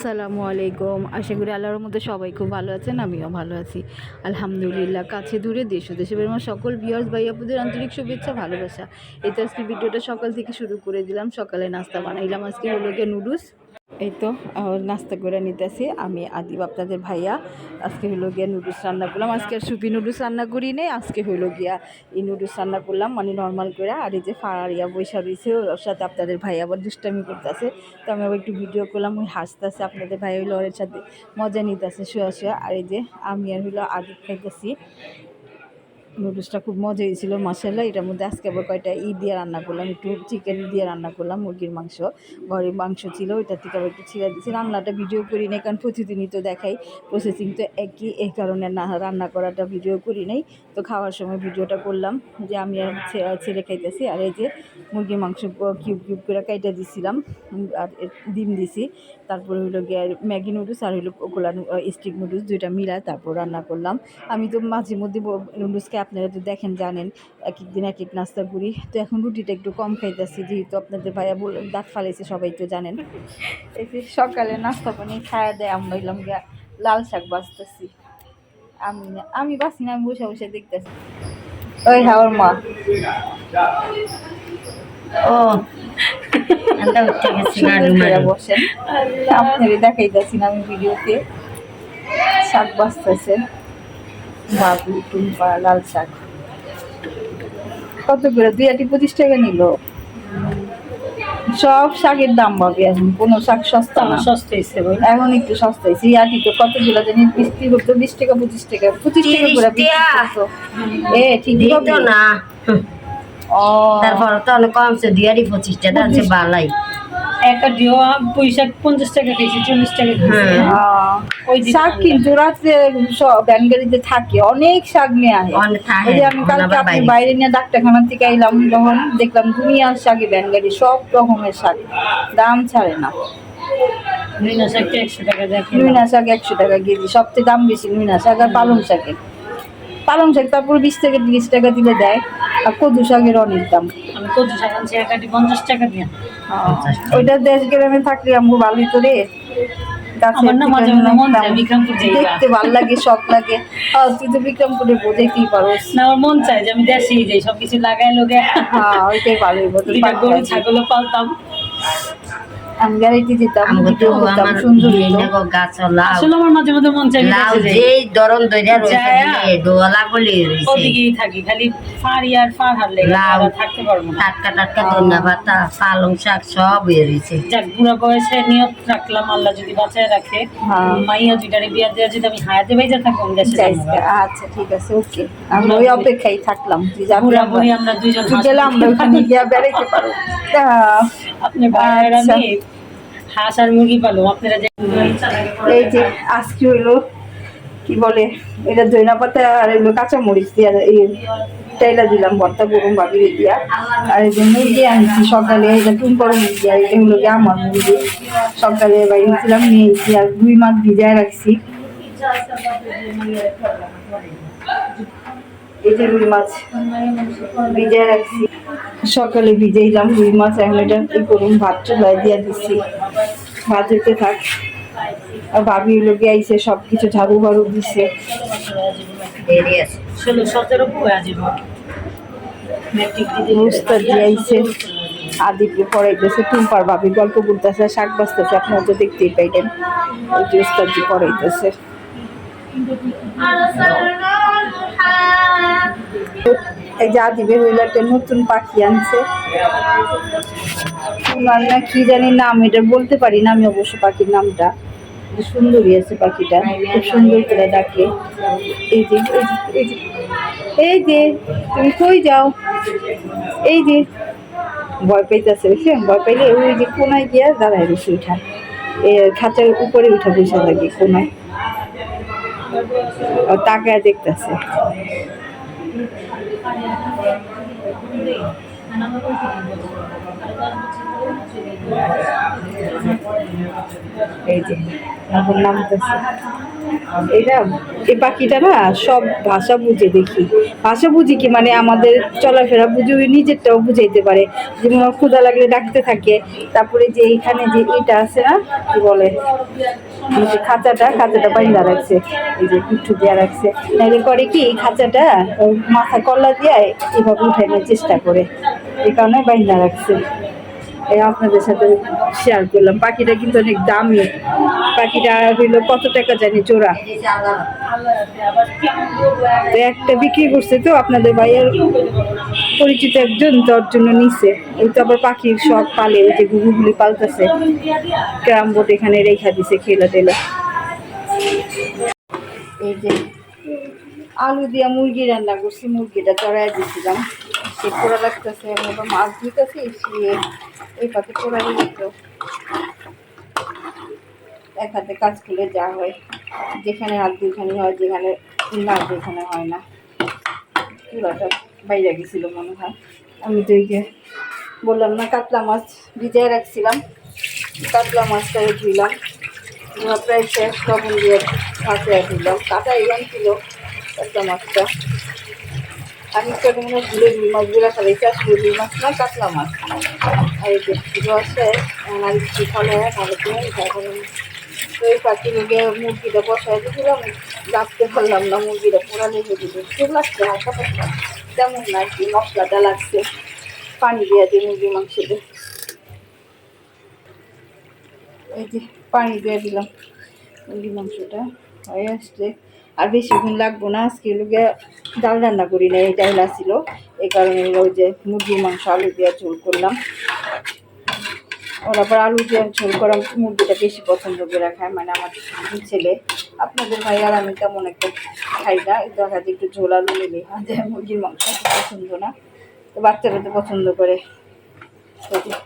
আসসালামু আলাইকুম। আশা করি আল্লাহর মধ্যে সবাই খুব ভালো আছেন, আমিও ভালো আছি। আলহামদুলিল্লাহ, কাছে দূরে দেশ ও দেশে আমার সকল বিয়ার্স আপুদের আন্তরিক শুভেচ্ছা, ভালোবাসা। এতে আজকে ভিডিওটা সকাল থেকে শুরু করে দিলাম। সকালে নাস্তা বানাইলাম। আজকে হলো গিয়ে নুডলস। এই তো নাস্তা করে নিতেছি। আমি আদিব আপনাদের ভাইয়া। আজকে হলো গিয়া নুডলস রান্না করলাম। আজকে আর সুপি নুডলস রান্না করি নেই, আজকে হলো গিয়া এই নুডলস রান্না করলাম মানে নর্মাল করে। আর এই যে ফাড়িয়া বৈশা রয়েছে ওর সাথে আপনাদের ভাই আবার দুষ্টামি করতেছে। তো আমি আবার একটু ভিডিও করলাম, ওই হাসতেছে আপনাদের ভাই হইল ওর সাথে। মজা নিতেছে, শুয়া শুয়া। আর এই যে আমি আর হইল আদিব খাইতেছি। নুডলসটা খুব মজা হয়েছিল মশলা এটার মধ্যে আজকে আবার কয়টা ই দিয়ে রান্না করলাম, একটু চিকেন দিয়ে রান্না করলাম, মুরগির মাংস। ঘরের মাংস ছিল ওইটা থেকে আবার একটু ছিঁড়ে দিচ্ছি রান্নাটা ভিডিও করি নাই, কারণ প্রতিদিনই তো দেখাই প্রসেসিং তো একই এই কারণে না, রান্না করাটা ভিডিও করি নাই। তো খাওয়ার সময় ভিডিওটা করলাম, যে আমি আর ছেলে খাইতেছি, আর এই যে মুরগির মাংস কিউব কিউব করে কাইটা দিছিলাম, আর ডিম দিছি। তারপরে হইল গিয়ে ম্যাগি নুডলস, আর হইল কোলা স্টিক নুডলস, দুইটা মিলায় তারপর রান্না করলাম। আমি তো মাঝে মধ্যে নুডলসকে আপনারা তো দেখেন জানেন এক এক দিন এক এক নাস্তা করি। তো এখন রুটিটা একটু কম খাইতেছি যেহেতু আপনাদের ভাইয়া বল দাঁত ফালাইছে সবাই তো জানেন। এই যে সকালে নাস্তা পানি খাওয়া দেয় আমরা হইলাম গিয়া লাল শাক বাঁচতেছি। আমি না আমি বাঁচি না আমি বসে বসে দেখতেছি। ওই হাওয়ার মা। ও। বসেন। দেখাইতেছি না আমি ভিডিওতে। শাক বাঁচতেছে। বাবু টুম্পা লাল শাক। কত করে? দুই আটি পঁচিশ টাকা নিল। সব শাকের দাম পাবে এখন। কোনো শাক সস্তা না। সস্তা হয়েছে এখন একটু সস্তা হয়েছে এই আটি তো কতগুলো জানি? বিক্রি করতো বিশ টাকা পঁচিশ টাকা। পঁচিশ টাকা করে এ ঠিক না। ও। তারপর তো অনেক কমছে দিয়ারি পঁচিশটা দাঁড়ছে বালাই। একটা ডিও পয়সা পঞ্চাশ টাকা খেয়েছি চল্লিশ টাকা খেয়েছি হ্যাঁ। ওই শাক কিন্তু রাত্রে গাড়িতে থাকে অনেক শাক নিয়ে আসে ওই যে আমি কালকে আপনি বাইরে। নিয়ে ডাক্তারখানা থেকে আইলাম যখন দেখলাম দুনিয়ার শাকে গাড়ি সব রকমের শাক। দাম ছাড়ে না। নুইনা শাকটা একশো টাকা নুইনা শাক একশো টাকা কেজি সবচেয়ে দাম বেশি নুইনা শাক আর পালং শাকের। পালং শাক তারপর বিশ থেকে তিরিশ টাকা দিলে দেয়। আর কদু শাকের অনেক দাম। কদু শাক আনছি এক আটি পঞ্চাশ টাকা দিয়ে। ওইটা দেশ গ্রামে থাকলে আমগো ভালোই তো রে। দেখতে ভালো লাগে শখ লাগে। তুই তো বিক্রমপুরে বোঝাইতেই পারোস। না আমার মন চায় যে আমি দেশেই যাই সবকিছু লাগাই লোকে হ্যাঁ ওইটাই ভালোই গরু ছাগলও পালতাম। আমি গাড়িতে যেতাম ভিডিও করতাম সুন্দর হতো। গাছ লাউ আসলে আমার মাঝে মাঝে মন চায় লাউ যেই দরন দইরা রয়েছে ডোলা গলি রয়েছে ওদিকেই থাকি খালি ফাড়ি আর ফাড় হারলে লাউ। থাকতে পারব না টাটকা টাটকা ধন্যা পাতা পালং শাক সব হয়ে রয়েছে যাক বুড়া বয়সে নিয়ত রাখলাম আল্লাহ যদি বাঁচায় রাখে হ্যাঁ। মাইয়া দুইটারে বিয়া দেওয়া যদি আমি হায়াতে বেজে থাকব দেশে। আচ্ছা ঠিক আছে ওকে আমরা ওই অপেক্ষায় থাকলাম বুড়া বুড়ি আমরা দুইজন তুই গেলে আমরা ওখানে গিয়ে বেড়াইতে পারব তা, আপনি বাইরে আচ্ছা। হাঁস আর মুরগি পালো আপনারা যে এই যে আজকে হইল কি বলে এটা দইনা পাতা আর হইল কাঁচা মরিচ দিয়া এই টাইলা দিলাম ভর্তা গরম ভাবিরে দিয়া। আর এই যে মুরগি আনছি সকালে এটা টুম্পর মুরগি আর এটা হলো গিয়ে আমার মুরগি। সকালে বাইরে ছিলাম নিয়েছি আর দুই মাছ ভিজায় রাখছি। এই যে রুই মাছ। ভিজায় রাখছি। সকালে ভিজাইলাম রুই মাছ এখন এটা কি করুন ভাত চুলায় দিয়ে দিচ্ছি ভাত হইতে থাক। আর ভাবি লোকে আইসে সব কিছু ঝাড়ু বাড়ু দিছে। আদিকে পড়াইতেছে টুম্পার ভাবি গল্প করতেছে শাক বাঁচতেছে আপনারা তো দেখতেই পাইলেন ওই যে উস্তাদি পড়াইতেছে। এই যে আদিবে হইল একটা নতুন পাখি আনছে। তোমার না কি জানি নাম, এটা বলতে পারি না আমি অবশ্য পাখির নামটা। কিন্তু সুন্দরই আছে পাখিটা, খুব সুন্দর করে ডাকে। এই যে এই যে তুমি কই যাও? এই যে, ভয় পাইতেছে বুঝছেন ভয় পাইলে ওই যে কোনায় গিয়া দাঁড়ায় রয়েছে উঠা। এ খাঁচার উপরে উঠা বসে লাগে কোনায়। আর তাকায় দেখতেছে এই যে এখন এই পাখিটা না, সব ভাষা বুঝে দেখি। ভাষা বুঝি কি মানে আমাদের চলাফেরা বুঝে ওই নিজেরটাও বুঝাইতে পারে। যেমন ক্ষুদা লাগলে ডাকতে থাকে। তারপরে যে এইখানে যে এটা আছে না, কি বলে? খাঁচাটা খাঁচাটা বাইন্দা রাখছে। এই যে পিঠু দেওয়া রাখছে। নাহলে করে কি, এই খাঁচাটা মাথা কল্লা দিয়ে এভাবে উঠানোর চেষ্টা করে। এই কারণে বাইন্দা রাখছে। আপনাদের সাথে শেয়ার করলাম। পাখিটা কিন্তু অনেক দামি। পাখিটা হইল কত টাকা জানি চোরা তো একটা বিক্রি করছে তো আপনাদের ভাইয়ের পরিচিত একজন তোর জন্য নিছে। এই তো আবার পাখির সব পালে, ওই যে গুগুগুলি পালতেছে। ক্যারাম বোর্ড এখানে রেখা দিছে খেলা টেলা। এই যে আলু দিয়া মুরগি রান্না করছি, মুরগিটা চড়াই দিয়েছিলাম সে পোড়া লাগতেছে মাছ ধুইতেছি সে এই পাতে পোড়া দিত। এক হাতে কাজ করলে যা হয়, যেখানে হাত দুখানি হয়, যেখানে না, যেখানে হয় না। চুলাটা বাইরে গেছিল মনে হয়। আমি তো বললাম না, কাতলা মাছ ভিজায় রাখছিলাম। কাতলা মাছটা ধুইলাম। প্রায় শেষ লবণ দিয়ে ভাজে ধুইলাম। কাটা এলাম ছিল কাতলা মাছটা। আমি তো মনে হয় রুই মাছগুলো ফেলেছি চাষ রুই মাছ না কাতলা মাছ। আর এই যে রসে আর একটু ফলে মুরগিটা বসায় দিয়েছিলাম রাখতে পারলাম না, মুরগিটা পোড়া লেগে খুব লাগছে হালকা কি, মশলাটা লাগছে। পানি দিয়ে দিই মুরগি মাংসতে। এই পানি দিয়ে দিলাম মুরগি মাংসটা। হয়ে আসছে। আর বেশিক্ষণ লাগবো না, আজকে লোকে ডাল রান্না করি না এই ডাল আসছিল এই কারণে ওই যে মুরগির মাংস, আলু দিয়ে ঝোল করলাম। ওরা আবার আলু দিয়ে ঝোল করা মুরগিটা বেশি পছন্দ করে খায় মানে আমার ছেলে। আপনাদের ভাই আর আমি তেমন একটা খাই না দেখা যায় একটু ঝোল আলু নিলে আর যে মুরগির মাংস পছন্দ না। তো বাচ্চারা তো পছন্দ করে।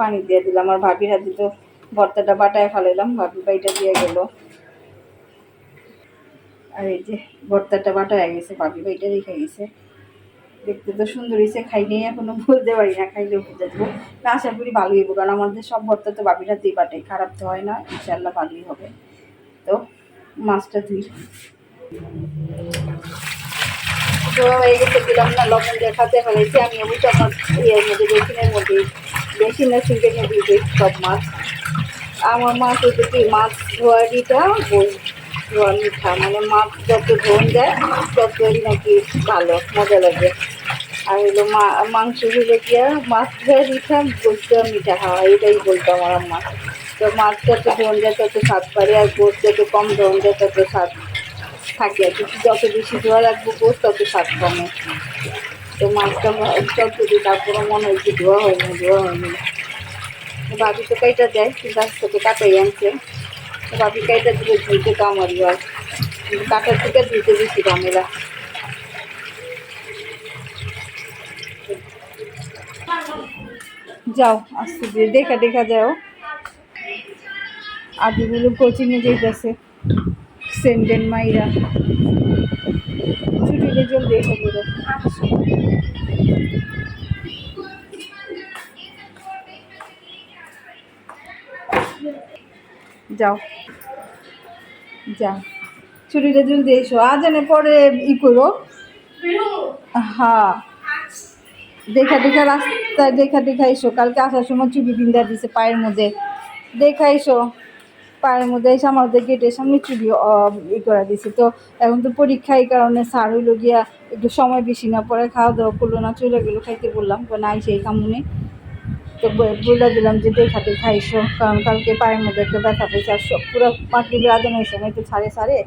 পানি দিয়ে দিলাম, আর ভাবির হাতে তো ভর্তাটা বাটায় ফেলাইলাম, ভাবি বাইটা দিয়ে গেল। আর এই যে ভর্তাটা বাটায় গেছে ভাবি বাইটা রেখে গেছে। দেখতে তো সুন্দর হয়েছে খাই নেই এখনও বলতে পারি না খাইলেও বুঝে যাব। আশা করি ভালোই হব, কারণ আমাদের সব ভর্তা তো বাবির হাতেই বাটে, খারাপ তো হয় না ইনশাল্লাহ ভালোই হবে। তো, মাছটা ধুই। তো হয়ে দিলাম না, লবণ দিয়ে আমি ইয়ের মধ্যে মধ্যে সব মাছ। আমার মাছ কি, মাছ ধোয়ারিটা, বই ধোয়া মিঠা মানে মাছ যত ধোন যায়, ততই নাকি ভালো, মজা লাগে। আর হলো মাংস হলো গিয়া মাছ ধোয়া মিঠা গোস্ত মিঠা খাওয়া, এটাই বলতো আমার আম্মা। তো মাছ যত ধোন যায়, তত স্বাদ পারে, আর গোস্ত যত কম ধোন যায়, তত স্বাদ থাকে। আর কি যত বেশি ধোয়া রাখব গোস্ত তত স্বাদ কমে। তো মাছটা যত দিই তারপরে মনে হয় কি ধোয়া হয়নি ধোয়া হয়নি। ভাবি তো কাইটা দেয়? কিন্তু আজ থেকে কাটাই আনছে। তো ভাবি কাইটা দিলে ধুইতে তো আমারই হয় কিন্তু কাটার থেকে ধুইতে বেশি ঝামেলা যাও আস্তে ধীরে দেখা দেখা যাও আদিগুলো কোচিংয়ে যেতেছে সেন্ডেন মাইরা ছুটিতে জলদি এসে বেরো যাও যাও ছুটিটা জলদি এসো। আজ এনে পরে ই করো হ্যাঁ দেখা দেখা রাস্তায় দেখা দেখা এসো। কালকে আসার সময় চুড়ি বিন্দা দিছে পায়ের মধ্যে। দেখা এসো। পায়ের মধ্যে এসে আমাদের গেটের সামনে চুড়ি ই করা দিছে। তো এখন তো পরীক্ষা এই কারণে সার হইল গিয়া একটু সময় বেশি না পরে খাওয়া দাওয়া করল না, চলে গেলো খাইতে বললাম। নাই সেই কামুনে। তো বলে দিলাম যে দেখা দেখা এসো কারণ কালকে পায়ের মধ্যে একটা ব্যথা পেয়েছে আর সব পুরো পাখি বেড়াদানোর সময় তো ছাড়ে ছাড়ে।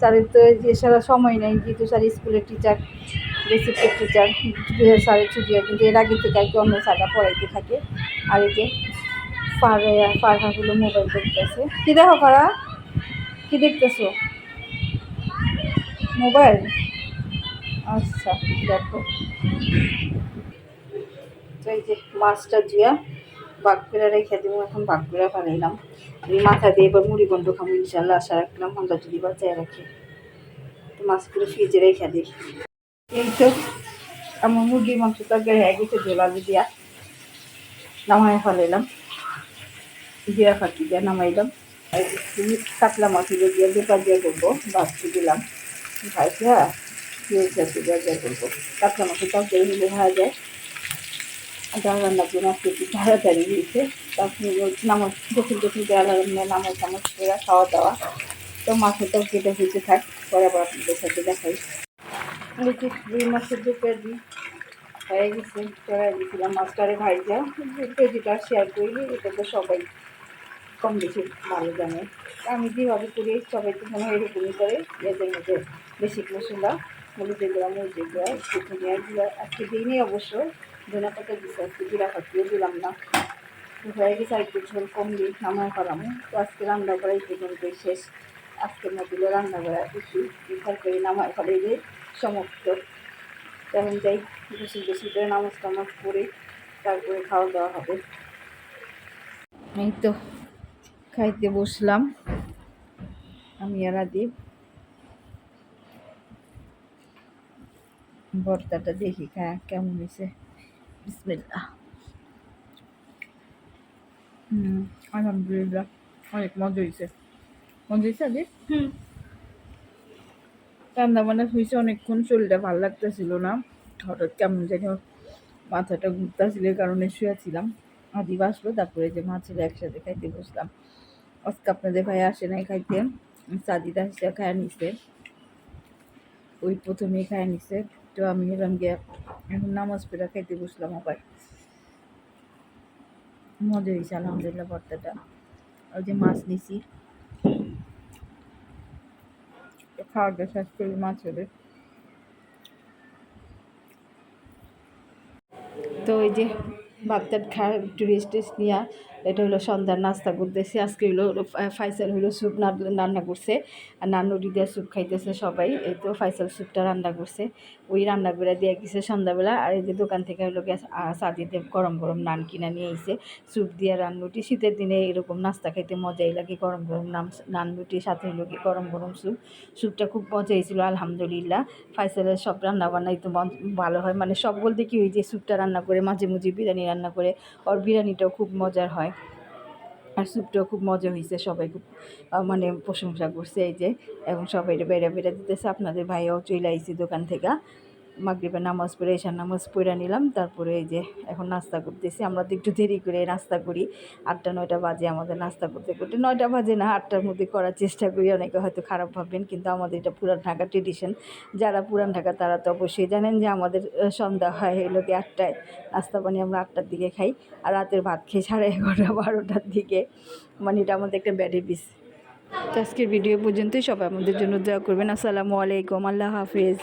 স্যারের তো যে সারা সময় নেই, যেহেতু স্যার স্কুলের টিচার রেসিপ্টের টিচার স্যারের ছুটি হয় কিন্তু এর আগে থেকে আর কি অন্য স্যাররা পড়াইতে থাকে। আর এই যে ফারে ফারহাগুলো মোবাইল দেখতেছে কি দেখো ফারা? কি দেখতেছো? মোবাইল আচ্ছা দেখো। তো এই যে মাছটা দিয়া বাঘ করে রেখে দিব এখন বাঘ করে ফেলাইলাম আমি মাথা দিয়ে এবার মুড়ি গন্ধ খাব ইনশাল্লাহ আশা রাখলাম আমরা যদি বাঁচায় রাখি। তো মাছগুলো ফ্রিজে রেখে দিই। এই তো আমার মুরগির মাংস তরকারি হয়ে গেছে জোলালু দিয়া নামায় ফেলাইলাম। জিরা ফাঁকি দিয়া নামাইলাম। কাতলা মাছগুলো দিয়ে দুপা দিয়ে করব বাচ্চা দিলাম। পেঁয়াজ আছে দিয়ে করব। কাতলা মাছের তরকারি হলে ভাজা যায়। ডাল রান্নার আজকে একটু তাড়াতাড়ি হয়েছে। তারপরে নামাজ, গোসল গোসল দেওয়া রান্না নামাজ টামাজ করে খাওয়া দাওয়া। তো মাছের তরকারিটা হয়েছে থাক, পরে আবার আপনাদের সাথে দেখাই। যে রুই মাছের দু কেজি হয়ে গেছে, চড়াই দিয়েছিলাম মাছটারে ভাইজা কেজিটা শেয়ার করি, এটা তো সবাই কম বেশি ভালো জানে। আমি যেভাবে করি, সবাই তো মনে হয় এরকমই করে, এদের মধ্যে বেশি মশলা, হলুদের গুঁড়া, মরিচের গুঁড়া, একটু ধনিয়ার গুঁড়া আজকে দিইনি অবশ্য। পাতা দিচ্ছে আজকে জিরা দিলাম না। হয়ে গেছে আর একটু ঝোল কম দিই নামায় করাম। তো আজকে রান্না করা এই পর্যন্তই শেষ। আজকের মধ্যে রান্না করা একটু বিফার করে নামায় ফেলে দিয়ে সমাপ্ত তেমন যাই, বেশি বেশি করে নামাজ টামাজ করে তারপরে খাওয়া দাওয়া হবে। এই তো খাইতে বসলাম। আমি আর আদিব। ভর্তাটা দেখি খা কেমন হয়েছে বিসমিল্লাহ হুম আলহামদুলিল্লাহ অনেক মজা হয়েছে মজা হয়েছে আদিব হুম রান্না বান্না হয়েছে অনেকক্ষণ শরীরটা ভালো লাগতেছিল না। হঠাৎ কেমন যেন মাথাটা ঘুরতেছিল কারণে শুয়েছিলাম। আদি আসলো তারপরে যে মাছের একসাথে খাইতে বসলাম। আজকে আপনাদের ভাই আসে নাই খাইতে। সাদিদা এসে খায় নিছে। ওই প্রথমেই খায় নিছে। তো আমি এলাম গিয়ে এখন নামাজ পড়ে খাইতে বসলাম আবার। মজা হয়েছে আলহামদুলিল্লাহ ভর্তাটা। ওই যে মাছ নিছি। খাওয়াটা শেষ করে মাছ হবে। তো ওই যে ভাতটা খা একটু রেস্ট টেস্ট নিয়ে এটা হলো সন্ধ্যার নাস্তা করতেছে। আজকে হলো ফাইসাল হলো স্যুপ রান্না করছে। আর নানুরি দিয়ে স্যুপ খাইতেছে সবাই। এই তো ফাইসাল স্যুপটা রান্না করছে। ওই রান্না করে দিয়ে গেছে সন্ধ্যাবেলা। আর এই যে দোকান থেকে হলো গ্যাস সাদিতে গরম গরম নান কিনা নিয়ে এসে স্যুপ দিয়ে রান্নুটি শীতের দিনে এরকম নাস্তা খাইতে মজাই লাগে গরম গরম নাম, নান রুটির সাথে হলো কি গরম গরম স্যুপ। স্যুপটা খুব মজা হয়েছিল আলহামদুলিল্লাহ। ফাইসালের সব রান্না বান্নাই তো ভালো হয়। মানে সব বলতে কি ওই যে স্যুপটা রান্না করে, মাঝে মাঝে বিরিয়ানি রান্না করে, ওর বিরিয়ানিটাও খুব মজার হয়। আর স্যুপটাও খুব মজা হয়েছে সবাই খুব মানে প্রশংসা করছে এই যে, এবং সবাই বেড়া বেড়া দিতেছে। আপনাদের ভাইয়াও চলে আইসি দোকান থেকে। মাগরিবের নামাজ পড়ে এসার নামাজ পড়ে নিলাম। তারপরে এই যে এখন নাস্তা করতেছি। আমরা তো একটু দেরি করে নাস্তা করি। আটটা, নয়টা বাজে আমাদের নাস্তা করতে করতে। নয়টা বাজে না, আটটার মধ্যে করার চেষ্টা করি। অনেকে হয়তো খারাপ ভাববেন, কিন্তু আমাদের এটা পুরান ঢাকা ট্রেডিশন যারা পুরান ঢাকা, তারা তো অবশ্যই জানেন যে আমাদের সন্ধ্যা হয় হলো কি আটটায়। নাস্তা পানি আমরা আটটার দিকে খাই আর রাতের ভাত খেয়ে সাড়ে এগারোটা, বারোটার দিকে। মানে এটা আমাদের একটা ব্যাড হ্যাবিস তো আজকের ভিডিও পর্যন্তই। সবাই আমাদের জন্য দোয়া করবেন। আসসালামু আলাইকুম। আল্লাহ হাফিজ।